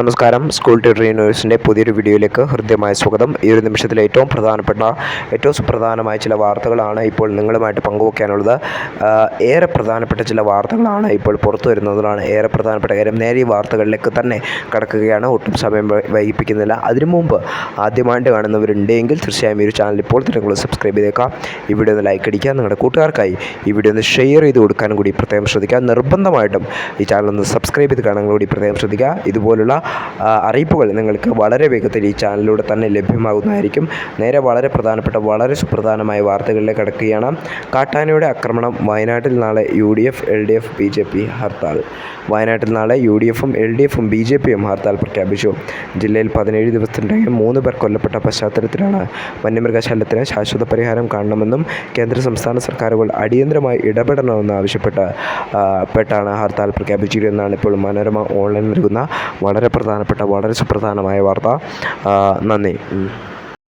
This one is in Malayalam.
നമസ്കാരം. സ്കൂൾ ട്യൂട്ടർ യൂണിവേഴ്സിന്റെ പുതിയൊരു വീഡിയോയിലേക്ക് ഹൃദ്യമായ സ്വാഗതം. ഈ ഒരു നിമിഷത്തിലെ ഏറ്റവും പ്രധാനപ്പെട്ട ഏറ്റവും സുപ്രധാനമായ ചില വാർത്തകളാണ് ഇപ്പോൾ നിങ്ങളുമായിട്ട് പങ്കുവയ്ക്കാനുള്ളത് ഏറെ പ്രധാനപ്പെട്ട ചില വാർത്തകളാണ് ഇപ്പോൾ പുറത്തു വരുന്നതാണ് ഏറെ പ്രധാനപ്പെട്ട കാര്യം. നേരെ ഈ വാർത്തകളിലേക്ക് തന്നെ കടക്കുകയാണ്. ഒട്ടും സമയം വൈകിപ്പിക്കുന്നില്ല. അതിനു മുമ്പ് ആദ്യമായിട്ട് കാണുന്നവരുണ്ടെങ്കിൽ തീർച്ചയായും ഈ ഒരു ചാനൽ ഇപ്പോൾ തന്നെ നിങ്ങൾ സബ്സ്ക്രൈബ് ചെയ്തേക്കാം. ഈ വീഡിയോ ഒന്ന് ലൈക്ക് അടിക്കുക. നിങ്ങളുടെ കൂട്ടുകാർക്കായി ഈ വീഡിയോ ഒന്ന് ഷെയർ ചെയ്ത് കൊടുക്കാനും കൂടി പ്രത്യേകം ശ്രദ്ധിക്കുക. നിർബന്ധമായിട്ടും ഈ ചാനൽ ഒന്ന് സബ്സ്ക്രൈബ് ചെയ്ത് കാണാൻ കൂടി പ്രത്യേകം ശ്രദ്ധിക്കുക. ഇതുപോലുള്ള അറിയിപ്പുകൾ നിങ്ങൾക്ക് വളരെ വേഗത്തിൽ ഈ ചാനലിലൂടെ തന്നെ ലഭ്യമാകുന്നതായിരിക്കും. നേരെ വളരെ പ്രധാനപ്പെട്ട വളരെ സുപ്രധാനമായ വാർത്തകളിലേക്ക് കടക്കുകയാണ്. കാട്ടാനയുടെ ആക്രമണം വയനാട്ടിൽ നാളെ U D F L D F B J P hartal. വയനാട്ടിൽ നാളെ യു ഡി എഫും എൽ ഡി എഫും ബി ജെ പിയും ഹർത്താൽ പ്രഖ്യാപിച്ചു. ജില്ലയിൽ പതിനേഴ് ദിവസത്തിനിടയിൽ മൂന്ന് പേർ കൊല്ലപ്പെട്ട പശ്ചാത്തലത്തിലാണ് വന്യമൃഗശല്യത്തിന് ശാശ്വത പരിഹാരം കാണണമെന്നും കേന്ദ്ര സംസ്ഥാന സർക്കാരുകൾ അടിയന്തരമായി ഇടപെടണമെന്ന് ആവശ്യപ്പെട്ട് പെട്ടാണ് ഹർത്താൽ പ്രഖ്യാപിച്ചിരുന്നതാണ് ഇപ്പോൾ മനോരമ ഓൺലൈൻ നൽകുന്ന വളരെ പ്രധാനപ്പെട്ട വളരെ സുപ്രധാനമായ വാർത്ത നന്ദി.